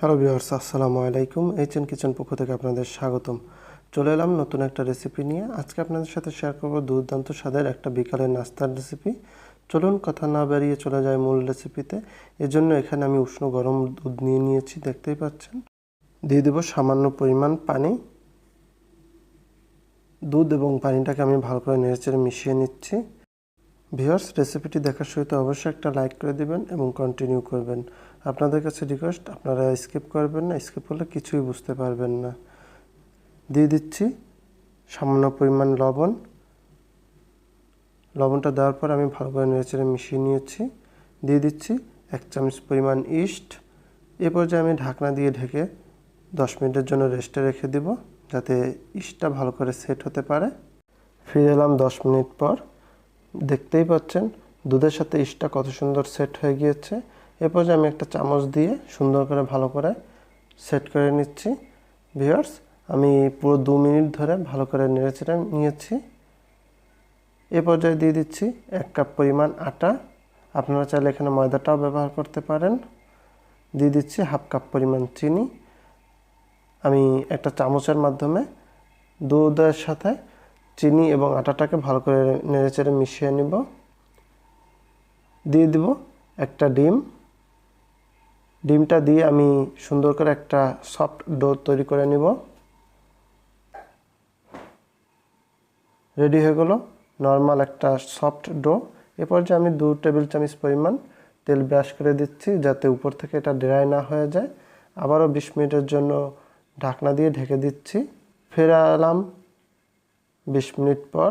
Hello viewers, আসসালামু আলাইকুম। HN kitchen পক্ষ থেকে আপনাদের স্বাগতম। চলে এলাম নতুন একটা রেসিপি নিয়ে। আজকে আপনাদের সাথে শেয়ার করব দুর্দান্ত স্বাদের একটা বিকালের নাস্তার রেসিপি চলুন কথা না বেরিয়ে চলে যায় মূল রেসিপিতে এজন্য এখানে আমি উষ্ণ গরম দুধ নিয়ে নিয়েছি, দেখতেই পাচ্ছেন। দিয়ে দেবো সামান্য পরিমাণ পানি। দুধ এবং পানিটাকে আমি ভালো করে নেড়েচেড়ে মিশিয়ে নিচ্ছি। ভিউয়ার্স রেসিপিটি দেখার সহিত অবশ্যই একটা লাইক করে দিবেন এবং কন্টিনিউ করবেন। আপনাদের কাছে রিকোয়েস্ট আপনারা স্কিপ করবেন না স্কিপ করলে কিছুই বুঝতে পারবেন না। দিয়ে দিচ্ছি সামান্য পরিমাণ লবণ। লবণটা দেওয়ার পর আমি ভালো করে নেড়েচেড়ে মিশিয়ে নিয়েছি। দিয়ে দিচ্ছি এক চামচ পরিমাণ ইস্ট এ পর্যায়ে আমি ঢাকনা দিয়ে ঢেকে দশ মিনিটের জন্য রেস্টে রেখে দিব, যাতে ইস্টটা ভালো করে সেট হতে পারে। ফিরে এলাম দশ মিনিট পর। দেখতেই পাচ্ছেন, দুধের সাথে ইস্টটা কত সুন্দর সেট হয়ে গিয়েছে। এরপর আমি একটা চামচ দিয়ে সুন্দর করে ভালো করে সেট করে নিচ্ছি। ভিউয়ার্স, আমি পুরো দু মিনিট ধরে ভালো করে নেড়েচেড়ে নিয়েছি। এ পর্যায়ে দিয়ে দিচ্ছি এক কাপ পরিমাণ আটা। আপনারা চাইলে এখানে ময়দাটাও ব্যবহার করতে পারেন। দিয়ে দিচ্ছি হাফ কাপ পরিমাণ চিনি। আমি একটা চামচের মাধ্যমে দুধের সাথে চিনি এবং আটাটাকে ভালো করে নেড়েচেড়ে মিশিয়ে নিব। দিয়ে দিব একটা ডিম। ডিমটা দিয়ে আমি সুন্দর করে একটা সফট ডো তৈরি করে নিব। রেডি হয়ে গেল নর্মাল একটা সফট ডো। এরপর যে আমি দু টেবিল চামচ পরিমাণ তেল ব্রাশ করে দিচ্ছি যাতে উপর থেকে এটা ড্রাই না হয়ে যায়। আবারও বিশ মিনিটের জন্য ঢাকনা দিয়ে ঢেকে দিচ্ছি। ফেরা এলাম বিশ মিনিট পর,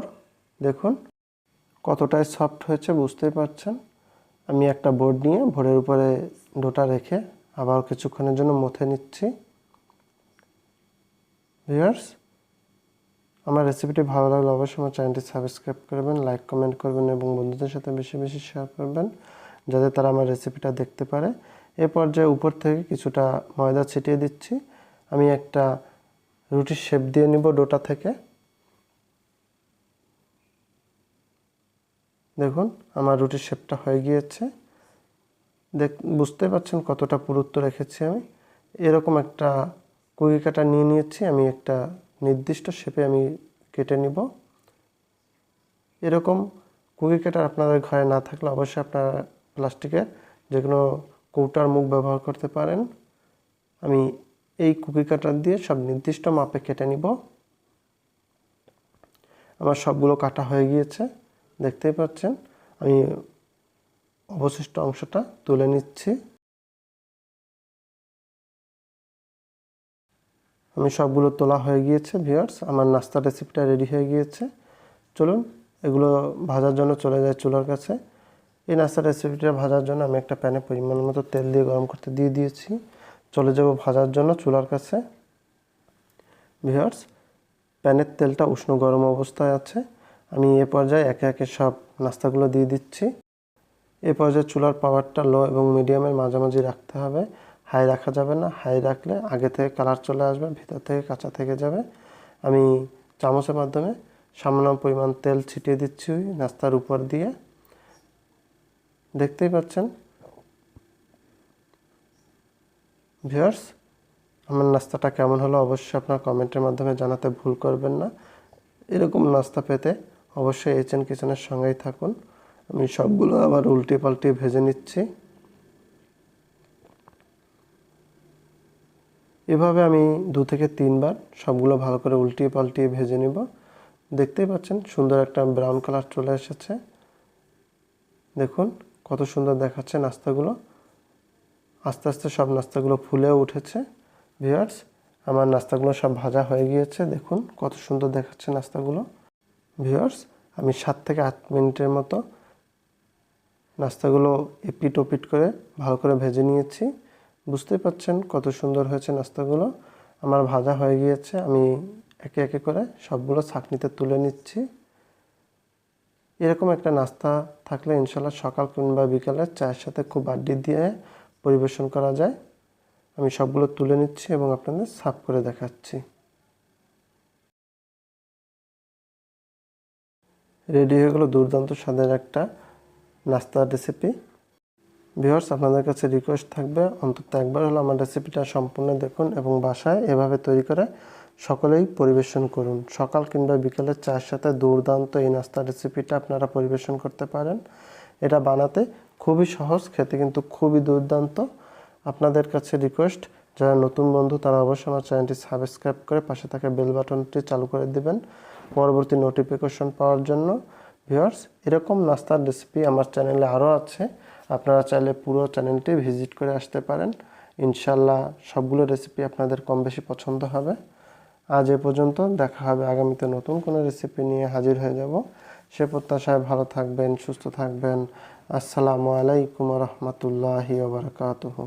দেখুন কতটাই সফট হয়েছে, বুঝতেই পারছেন। আমি একটা বোর্ড নিয়ে ভোরের উপরে ডোটা রেখে আবার কিছুক্ষণের জন্য মথে নিচ্ছি। ভিউয়ার্স, আমার রেসিপিটি ভালো লাগলে অবশ্যই আমার চ্যানেলটি সাবস্ক্রাইব করবেন, লাইক, কমেন্ট করবেন এবং বন্ধুদের সাথে বেশি বেশি শেয়ার করবেন, যাতে তারা আমার রেসিপিটা দেখতে পারে। এ পর্যায়ে উপর থেকে কিছুটা ময়দা ছিটিয়ে দিচ্ছি। আমি একটা রুটির শেপ দিয়ে নিব ডোটা থেকে। দেখুন, আমার রুটির শেপটা হয়ে গিয়েছে। দেখ বুঝতে পারছেন কতটা পুরুত্ব রেখেছি আমি। এরকম একটা কুকি কাটা নিয়ে নিয়েছি, আমি একটা নির্দিষ্ট শেপে আমি কেটে নিব। এরকম কুকি কাটার আপনাদের ঘরে না থাকলে অবশ্যই আপনারা প্লাস্টিকের যে কোনো কৌটার মুখ ব্যবহার করতে পারেন। আমি এই কুকি কাটার দিয়ে সব নির্দিষ্ট মাপে কেটে নিব। আমার সবগুলো কাটা হয়ে গিয়েছে। দেখতেই পাচ্ছেন। আমি অবশিষ্ট অংশটা তুলে নিচ্ছি। আমি সবগুলো তোলা হয়ে গিয়েছে, ভিউয়ার্স। আমার নাস্তা রেসিপিটা রেডি হয়ে গিয়েছে। চলুন, এগুলো ভাজার জন্য চলে যায় চুলার কাছে। এই নাস্তা রেসিপিটা ভাজার জন্য আমি একটা প্যানে পরিমাণ মতো তেল দিয়ে গরম করতে দিয়ে দিয়েছি। চলে যাব ভাজার জন্য চুলার কাছে। ভিউয়ার্স, প্যানের তেলটা উষ্ণ গরম অবস্থায় আছে। আমি এ পর্যায়ে একে একে সব নাস্তাগুলো দিয়ে দিচ্ছি। এ পর্যায়ে চুলার পাওয়ারটা লো এবং মিডিয়ামের মাঝামাঝি রাখতে হবে। হাই রাখা যাবে না। হাই রাখলে আগে থেকে কালার চলে আসবে, ভিতর থেকে কাঁচা থেকে যাবে। আমি চামচের মাধ্যমে সামান্য পরিমাণ তেল ছিটিয়ে দিচ্ছি নাস্তার উপর দিয়ে। দেখতেই পাচ্ছেন? ভিউয়ার্স আমার নাস্তাটা কেমন হলো অবশ্যই আপনার কমেন্টের মাধ্যমে জানাতে ভুল করবেন না। এরকম নাস্তা পেতে অবশ্যই এইচএন কিচেনের সঙ্গেই থাকুন। আমি সবগুলো আবার উল্টে পাল্টে ভেজে নিচ্ছি। এভাবে আমি দু থেকে তিনবার সবগুলো ভালো করে উল্টিয়ে পাল্টিয়ে ভেজে নিব। দেখতেই পাচ্ছেন সুন্দর একটা ব্রাউন কালার চলে এসেছে। দেখুন কত সুন্দর দেখাচ্ছে নাস্তাগুলো। আস্তে আস্তে সব নাস্তাগুলো ফুলেও উঠেছে। ভিউয়ার্স আমার নাস্তাগুলো সব ভাজা হয়ে গিয়েছে। দেখুন কত সুন্দর দেখাচ্ছে নাস্তাগুলো। ভিউয়ার্স আমি সাত থেকে আট মিনিটের মতো নাস্তাগুলো এপিট ওপিট করে ভালো করে ভেজে নিয়েছি। বুঝতেই পাচ্ছেন কত সুন্দর হয়েছে নাস্তাগুলো। আমার ভাজা হয়ে গিয়েছে, আমি একে একে করে সবগুলো ছাঁকনিতে তুলে নিচ্ছি। এরকম একটা নাস্তা থাকলে ইনশাল্লাহ সকাল কিংবা বিকালে চায়ের সাথে খুব আড্ডি দিয়ে পরিবেশন করা যায়। আমি সবগুলো তুলে নিচ্ছি এবং আপনাদের সাফ করে দেখাচ্ছি। রেডি হয়ে গেলো দুর্দান্ত স্বাদের একটা নাস্তার রেসিপি ভিউয়ার্স আপনাদের কাছে রিকোয়েস্ট থাকবে, অন্তত একবার হলো আমার রেসিপিটা সম্পূর্ণ দেখুন এবং বাসায় এভাবে তৈরি করে সকলেই পরিবেশন করুন। সকাল কিংবা বিকেলের চায়ের সাথে দুর্দান্ত এই নাস্তার রেসিপিটা আপনারা পরিবেশন করতে পারেন। এটা বানাতে খুবই সহজ, খেতে কিন্তু খুবই দুর্দান্ত। আপনাদের কাছে রিকোয়েস্ট যারা নতুন বন্ধু, তারা অবশ্যই আমার চ্যানেলটি সাবস্ক্রাইব করে পাশে থাকা বেল বাটনটি চালু করে দিবেন। পরবর্তী নোটিফিকেশন পাওয়ার জন্য। ভিউয়ার্স এরকম নাস্তার রেসিপি আমার চ্যানেলে আরও আছে। আপনারা চাইলে পুরো চ্যানেলটি ভিজিট করে আসতে পারেন। ইনশাল্লাহ সবগুলো রেসিপি আপনাদের কম বেশি পছন্দ হবে। আজ এ পর্যন্ত দেখা হবে আগামীতে নতুন কোনো রেসিপি নিয়ে হাজির হয়ে যাব। সে প্রত্যাশায় ভালো থাকবেন, সুস্থ থাকবেন। আসসালামু আলাইকুম রহমতুল্লাহি ওবরাকাতুহু